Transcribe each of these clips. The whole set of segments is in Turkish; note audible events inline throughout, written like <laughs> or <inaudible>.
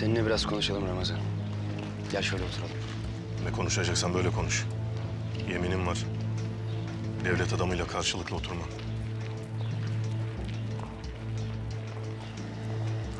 Seninle biraz konuşalım Ramazan. Gel şöyle oturalım. Ne konuşacaksan böyle konuş. Yeminim var. Devlet adamıyla karşılıklı oturmam.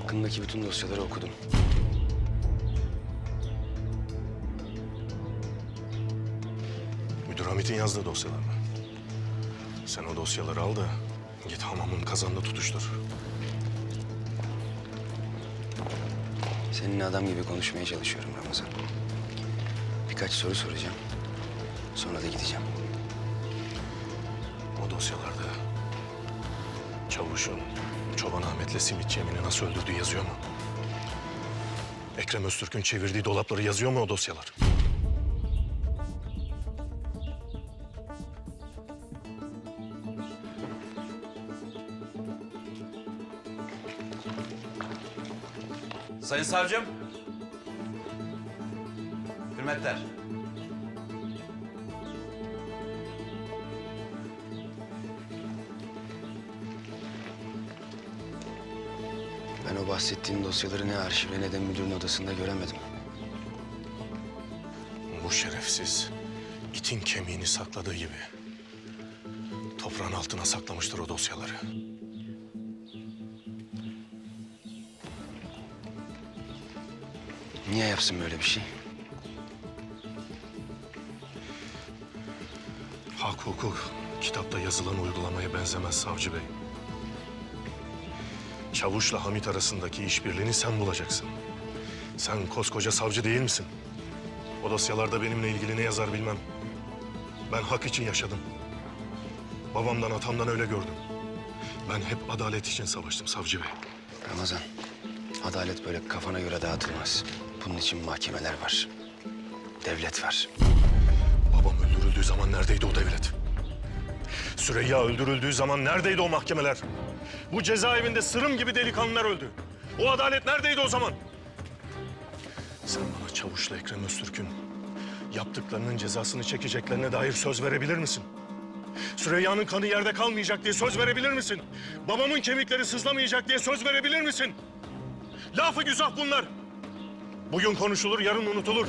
Hakkındaki bütün dosyaları okudum. Müdür Hamit'in yazdığı dosyalar mı? Sen o dosyaları al da git hamamın kazanını tutuştur. Seninle adam gibi konuşmaya çalışıyorum Ramazan. Birkaç soru soracağım. Sonra da gideceğim. O dosyalarda Çavuş'un Çoban Ahmet'le Simitçi Emin'i nasıl öldürdüğü yazıyor mu? Ekrem Öztürk'ün çevirdiği dolapları yazıyor mu o dosyalar? Sayın savcım. Hürmetler. Ben o bahsettiğin dosyaları ne arşivde ne de müdürün odasında göremedim. Bu şerefsiz itin kemiğini sakladığı gibi toprağın altına saklamıştır o dosyaları. Niye yapsın böyle bir şey? Hak hukuk kitapta yazılan uygulamaya benzemez savcı bey. Çavuş'la Hamit arasındaki işbirliğini sen bulacaksın. Sen koskoca savcı değil misin? O dosyalarda benimle ilgili ne yazar bilmem. Ben hak için yaşadım. Babamdan, atamdan öyle gördüm. Ben hep adalet için savaştım savcı bey. Ramazan, adalet böyle kafana göre dağıtılmaz. Bunun için mahkemeler var. Devlet var. Babam öldürüldüğü zaman neredeydi o devlet? Süreyya öldürüldüğü zaman neredeydi o mahkemeler? Bu cezaevinde sırım gibi delikanlılar öldü. O adalet neredeydi o zaman? Sen bana Çavuş'la Ekrem Öztürk'ün yaptıklarının cezasını çekeceklerine dair söz verebilir misin? Süreyya'nın kanı yerde kalmayacak diye söz verebilir misin? Babamın kemikleri sızlamayacak diye söz verebilir misin? Lafı güzah bunlar. Bugün konuşulur, yarın unutulur.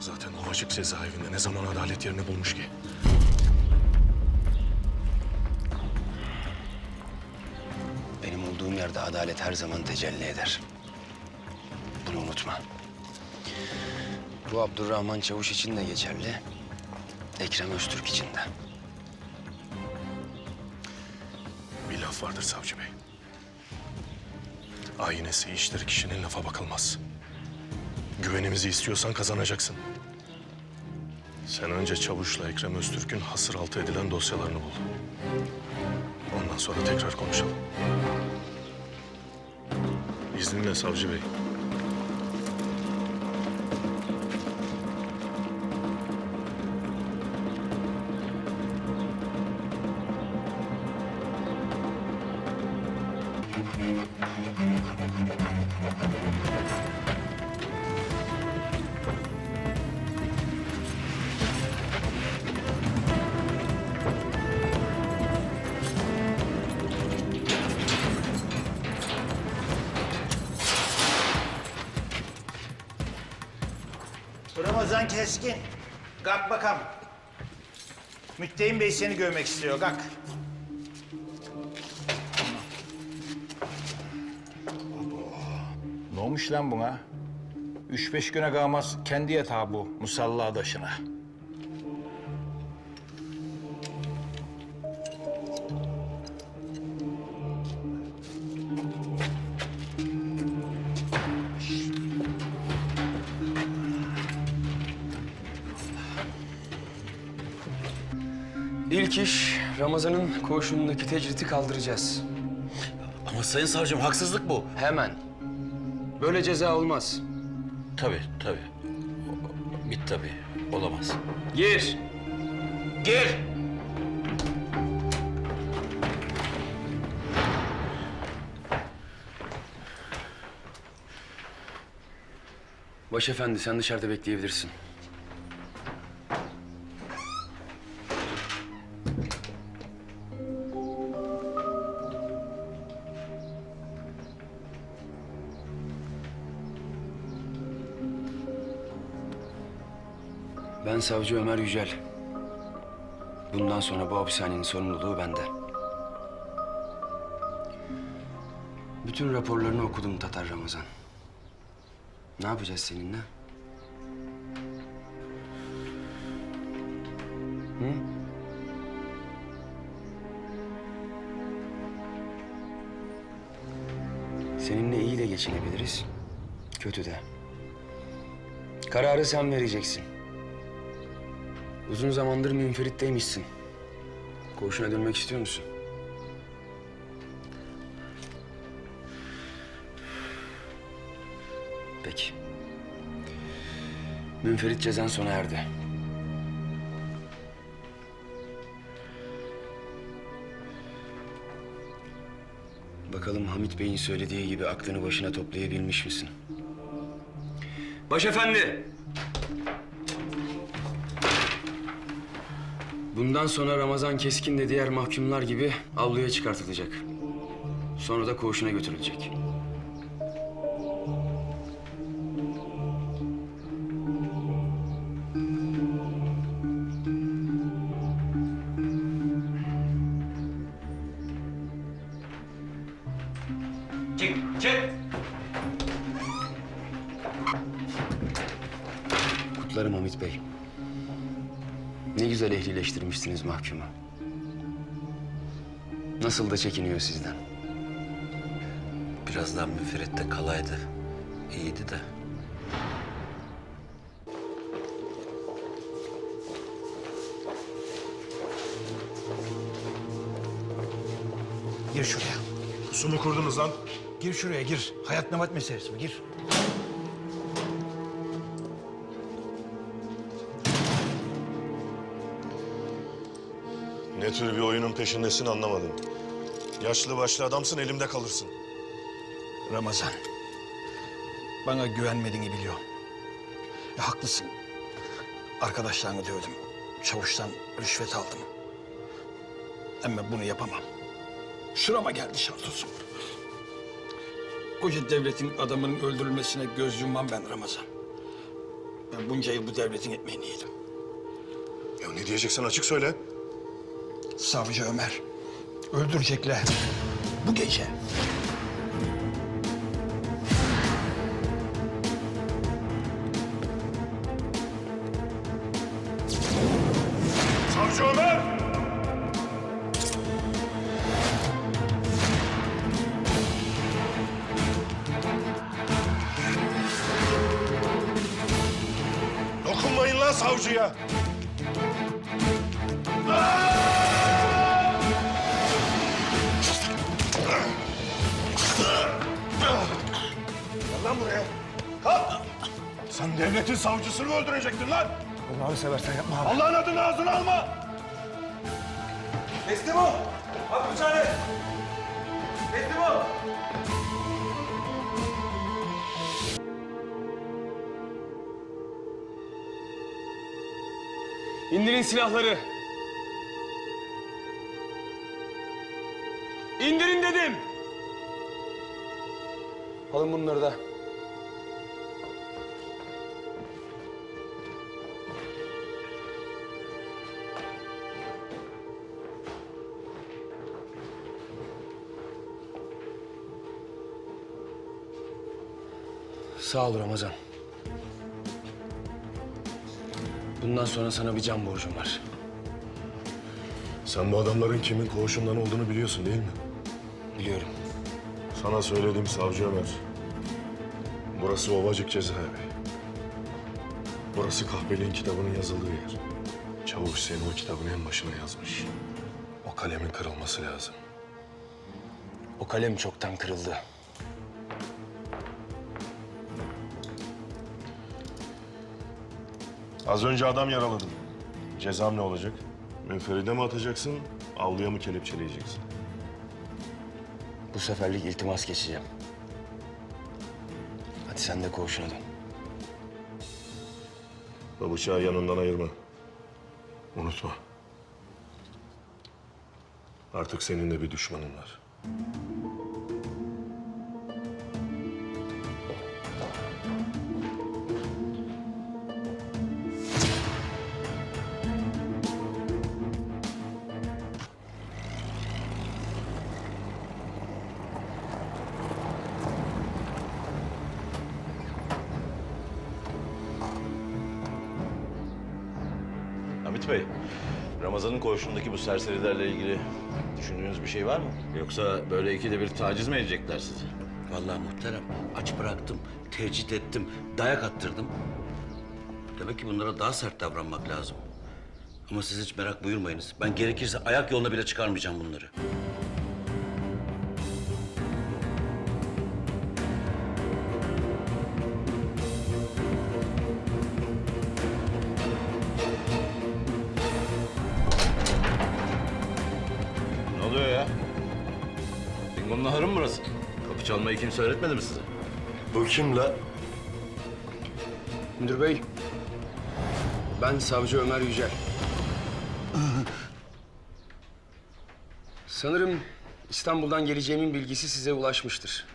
Zaten o açık cezaevinde ne zaman adalet yerini bulmuş ki? Benim olduğum yerde adalet her zaman tecelli eder. Bunu unutma. Bu Abdurrahman Çavuş için de geçerli. Ekrem Öztürk için de. Bir laf vardır savcı bey. Aynesi iştir kişinin lafa bakılmaz. Güvenimizi istiyorsan kazanacaksın. Sen önce Çavuş'la Ekrem Öztürk'ün hasır altı edilen dosyalarını bul. Ondan sonra tekrar konuşalım. İzninle savcı bey. Ramazan Keskin. Kalk bakalım. Müttehim Bey seni görmek istiyor. Kalk. Ne olmuş lan buna? Üç beş güne kalmaz kendi yatağı bu musalla taşına. İlk iş Ramazan'ın koğuşundaki tecriti kaldıracağız. Ama sayın savcım haksızlık bu. Hemen. Böyle ceza olmaz. Tabii tabii. Bit tabii. Olamaz. Gir. Gir. Başefendi sen dışarıda bekleyebilirsin. Ben savcı Ömer Yücel. Bundan sonra bu hapishanenin sorumluluğu bende. Bütün raporlarını okudum Tatar Ramazan. Ne yapacağız seninle? Hı? Seninle iyi de geçinebiliriz, kötü de. Kararı sen vereceksin. Uzun zamandır münferitteymişsin. Koğuşuna dönmek istiyor musun? Peki. Münferit cezan sona erdi. Bakalım Hamit Bey'in söylediği gibi aklını başına toplayabilmiş misin? Başefendi! Bundan sonra Ramazan Keskin de diğer mahkumlar gibi avluya çıkartılacak. Sonra da koğuşuna götürülecek. Ehlileştirmişsiniz mahkumu. Nasıl da çekiniyor sizden. Biraz daha müferritte kalaydı. İyiydi de. Gir şuraya. Pusu mu kurdunuz lan? Gir şuraya gir. Hayat memat meselesi bu. Gir. Tür bir oyunun peşindesin anlamadım. Yaşlı başlı adamsın elimde kalırsın. Ramazan. Bana güvenmediğini biliyorum. Ya, haklısın. Arkadaşlarını dövdüm. Çavuştan rüşvet aldım. Ama bunu yapamam. Şurama geldi şartosum. Koca devletin adamının öldürülmesine göz yummam ben Ramazan. Ben bunca yıl bu devletin ekmeğini yedim. Ya ne diyeceksen açık söyle. Savcı Ömer. Öldürecekler. Bu gece. Devletin savcısını mı öldürecektin lan? Allah'ını seversen yapma abi. Allah'ın adını ağzına alma! Teslim ol. At bıçağını. Teslim ol. İndirin silahları. İndirin dedim. Alın bunları da. Sağ ol Ramazan. Bundan sonra sana bir can borcum var. Sen bu adamların kimin koğuşundan olduğunu biliyorsun değil mi? Biliyorum. Sana söylediğim savcı Ömer. Burası Ovacık cezaevi. Burası kahveliğin kitabının yazıldığı yer. Çavuş seni o kitabın en başına yazmış. O kalemin kırılması lazım. O kalem çoktan kırıldı. Az önce adam yaraladım. Cezam ne olacak? Münferide mi atacaksın, avluya mı kelepçeleyeceksin? Bu seferlik iltimas geçeceğim. Hadi sen de koğuşuna dön. O bıçağı yanından ayırma. Unutma. Artık senin de bir düşmanın var. Bey, Ramazan'ın koğuşundaki bu serserilerle ilgili düşündüğünüz bir şey var mı? Yoksa böyle ikide bir taciz mi edecekler sizi? Vallahi muhterem aç bıraktım, tecrit ettim, dayak attırdım. Demek ki bunlara daha sert davranmak lazım. Ama siz hiç merak buyurmayınız. Ben gerekirse ayak yoluna bile çıkarmayacağım bunları. Ahırı mı burası? Kapı çalmayı kimse öğretmedi mi size? Bu kim la? Müdür bey, ben savcı Ömer Yücel. Sanırım İstanbul'dan geleceğimin bilgisi size ulaşmıştır.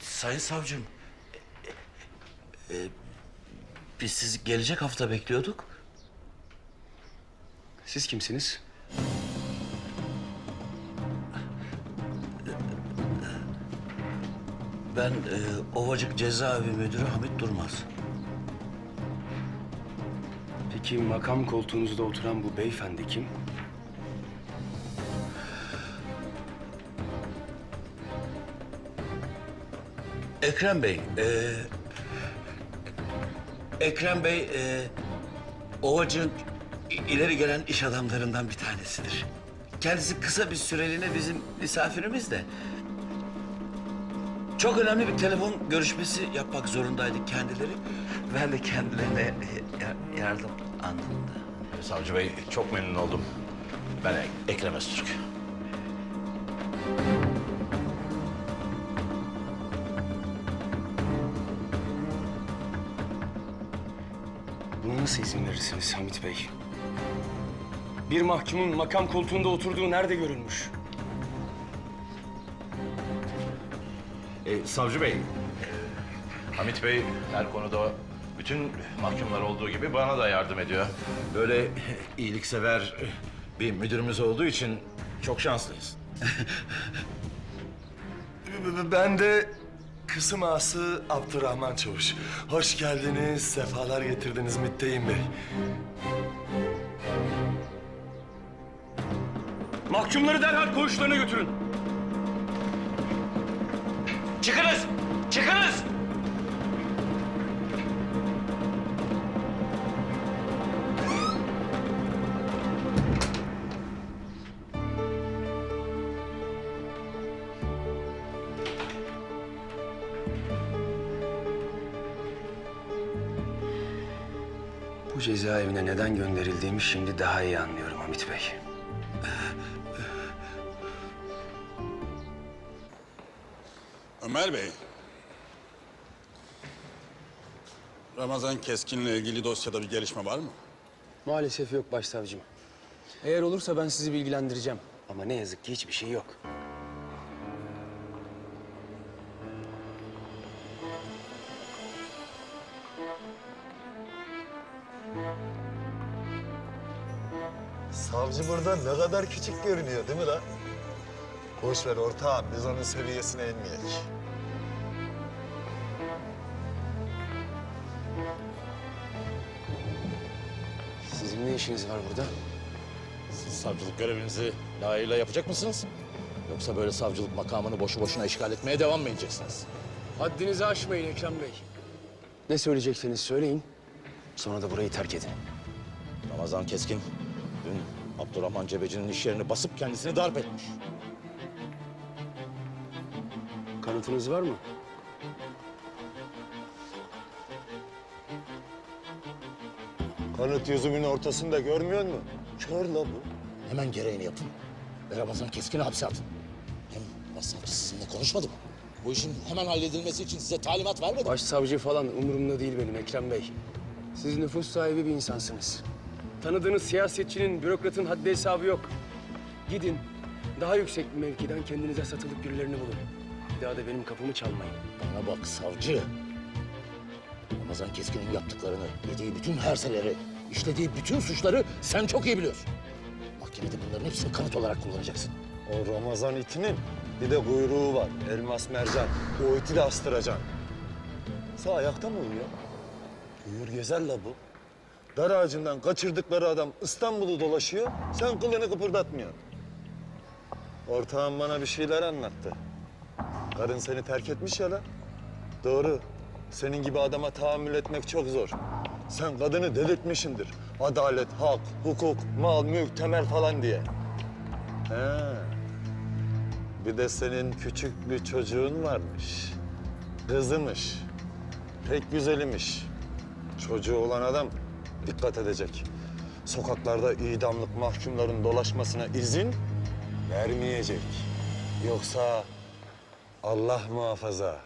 Sayın savcım, e, e, biz sizi gelecek hafta bekliyorduk. Siz kimsiniz? Ben e, Ovacık Cezaevi Müdürü Hamit Durmaz. Peki makam koltuğunuzda oturan bu beyefendi kim? Ekrem Bey, e, Ekrem Bey, e, Ovacık'ın ileri gelen iş adamlarından bir tanesidir. Kendisi kısa bir süreliğine bizim misafirimiz de. Çok önemli bir telefon görüşmesi yapmak zorundaydı kendileri. Ben de kendilerine ya- yardım anlamında. Savcı Bey, çok memnun oldum. Ben Ek- Ekrem Öztürk. Buna nasıl izin verirsiniz Hamit Bey? Bir mahkumun makam koltuğunda oturduğu nerede görülmüş? E, savcı Bey, Hamit Bey her konuda bütün mahkumlar olduğu gibi bana da yardım ediyor. Böyle iyiliksever bir müdürümüz olduğu için çok şanslıyız. <laughs> Ben de kısım ağası Abdurrahman Çavuş. Hoş geldiniz, sefalar getirdiniz Mütteyim Bey. Mahkumları derhal koğuşlarına götürün. Çıkınız! Çıkınız! Bu cezaevine neden gönderildiğimi şimdi daha iyi anlıyorum Hamit Bey. Ömer Bey. Ramazan Keskin'le ilgili dosyada bir gelişme var mı? Maalesef yok başsavcım. Eğer olursa ben sizi bilgilendireceğim. Ama ne yazık ki hiçbir şey yok. Savcı burada ne kadar küçük görünüyor değil mi lan? Boş ver ortağım, biz onun seviyesine inmeyek. Sizin ne işiniz var burada? Siz savcılık görevinizi layığıyla yapacak mısınız? Yoksa böyle savcılık makamını boşu boşuna işgal etmeye devam mı edeceksiniz? Haddinizi aşmayın Ekrem Bey. Ne söyleyecekseniz söyleyin. Sonra da burayı terk edin. Ramazan Keskin dün Abdurrahman Cebeci'nin iş yerini basıp kendisini darp etmiş. Kanıtınız var mı? Kanıt yüzümün ortasında görmüyor musun? Kör la bu. Hemen gereğini yapın ve Ramazan Keskin'i hapse atın. Hem başsavcı sizinle konuşmadı mı? Bu işin hemen halledilmesi için size talimat vermedi mi? Başsavcı falan umurumda değil benim Ekrem Bey. Siz nüfus sahibi bir insansınız. Tanıdığınız siyasetçinin, bürokratın haddi hesabı yok. Gidin, daha yüksek bir mevkiden kendinize satılık birilerini bulun. Bir daha da benim kapımı çalmayın. Bana bak savcı. Ramazan Keskin'in yaptıklarını, yediği bütün herseleri, işlediği bütün suçları sen çok iyi biliyorsun. Mahkemede bunların hepsini kanıt olarak kullanacaksın. O Ramazan itinin bir de kuyruğu var. Elmas mercan. O iti de astıracaksın. Sen ayakta mı uyuyor? Uyur gezer la bu. Dar ağacından kaçırdıkları adam İstanbul'u dolaşıyor. Sen kılını kıpırdatmıyorsun. Ortağım bana bir şeyler anlattı. Karın seni terk etmiş ya lan. Doğru. Senin gibi adama tahammül etmek çok zor. Sen kadını delirtmişindir. Adalet, hak, hukuk, mal, mülk, temel falan diye. He. Bir de senin küçük bir çocuğun varmış. Kızımış. Pek güzelimiş. Çocuğu olan adam dikkat edecek. Sokaklarda idamlık mahkumların dolaşmasına izin vermeyecek. Yoksa Allah muhafaza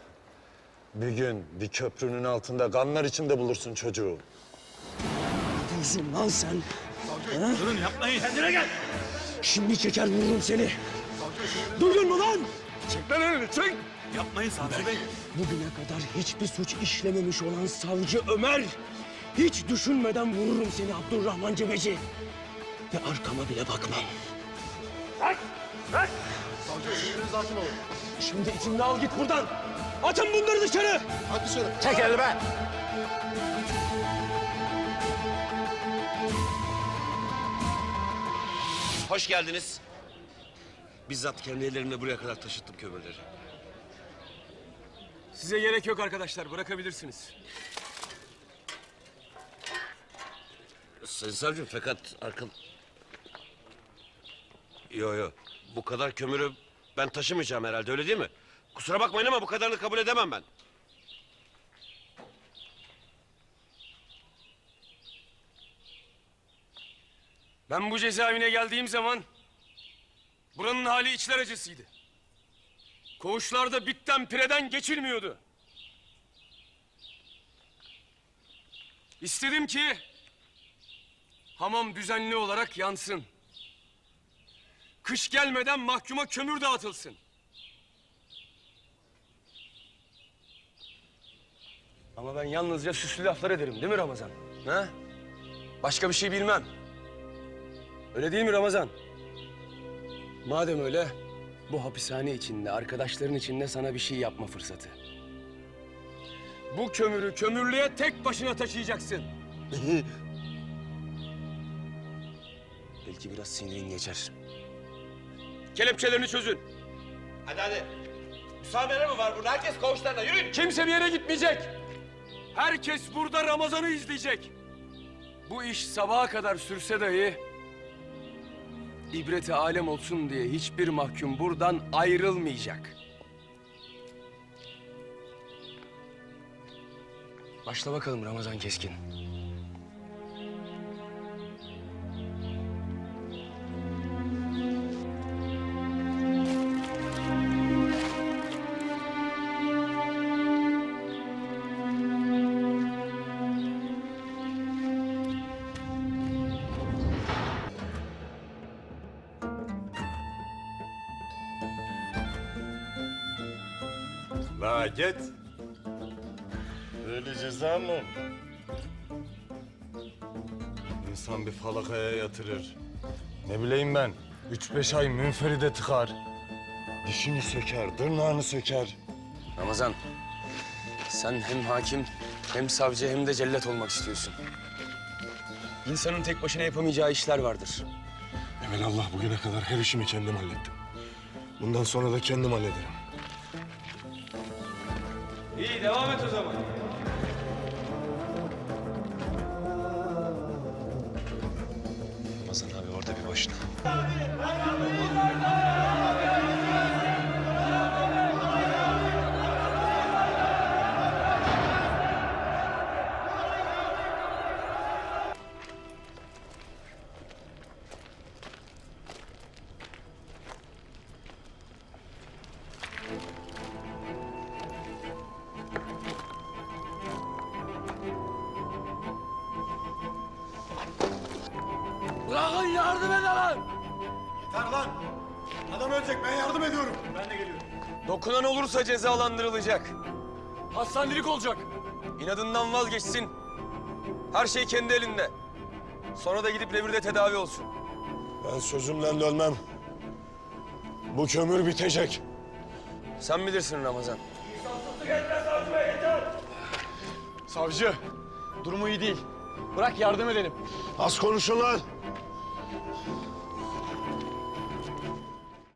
bir gün bir köprünün altında kanlar içinde bulursun çocuğu. Diyorsun lan sen. Durun yapmayın. Kendine gel. Şimdi çeker vururum seni. Duydun mu lan? Çek lan elini çek. Yapmayın Savcı Bey. Bugüne kadar hiçbir suç işlememiş olan savcı Ömer. Hiç düşünmeden vururum seni Abdurrahman Cebeci. Ve arkama bile bakmam. Bırak! Bırak! Savcı şimdi zaten olun. Şimdi içinde al git buradan. Atın bunları dışarı. Hadi dışarı. Çek elini be! Hoş geldiniz. Bizzat kendi ellerimle buraya kadar taşıttım kömürleri. Size gerek yok arkadaşlar. Bırakabilirsiniz. Sayın savcım fakat arka... Yo yo. Bu kadar kömürü ben taşımayacağım herhalde öyle değil mi? Kusura bakmayın ama bu kadarını kabul edemem ben. Ben bu cezaevine geldiğim zaman buranın hali içler acısıydı. Koğuşlarda bitten pireden geçilmiyordu. İstedim ki hamam düzenli olarak yansın. Kış gelmeden mahkuma kömür dağıtılsın. Ama ben yalnızca süslü laflar ederim değil mi Ramazan? Ha? Başka bir şey bilmem. Öyle değil mi Ramazan? Madem öyle, bu hapishane içinde, arkadaşların içinde sana bir şey yapma fırsatı. Bu kömürü kömürlüğe tek başına taşıyacaksın. <laughs> Belki biraz sinirin geçer. Kelepçelerini çözün. Hadi hadi. Müsaade mi var burada? Herkes koğuşlarına yürüyün. Kimse bir yere gitmeyecek. Herkes burada Ramazan'ı izleyecek. Bu iş sabaha kadar sürse dahi... ...ibreti alem olsun diye hiçbir mahkum buradan ayrılmayacak. Başla bakalım Ramazan Keskin. Git. Öyle ceza mı? İnsan bir falakaya yatırır. Ne bileyim ben, üç beş ay münferide tıkar. Dişini söker, tırnağını söker. Ramazan, sen hem hakim hem savcı hem de cellat olmak istiyorsun. İnsanın tek başına yapamayacağı işler vardır. Allah bugüne kadar her işimi kendim hallettim. Bundan sonra da kendim hallederim. İyi, devam et o zaman. Ramazan abi orada bir başına. Bırakın yardım edin lan! Yeter lan! Adam ölecek, ben yardım ediyorum. Dokunan olursa cezalandırılacak. Hastanelik olacak. İnadından vazgeçsin. Her şey kendi elinde. Sonra da gidip revirde tedavi olsun. Ben sözümden dönmem. Bu kömür bitecek. Sen bilirsin Ramazan. Savcı, durumu iyi değil. Bırak yardım edelim. Az konuşun lan. Thank you.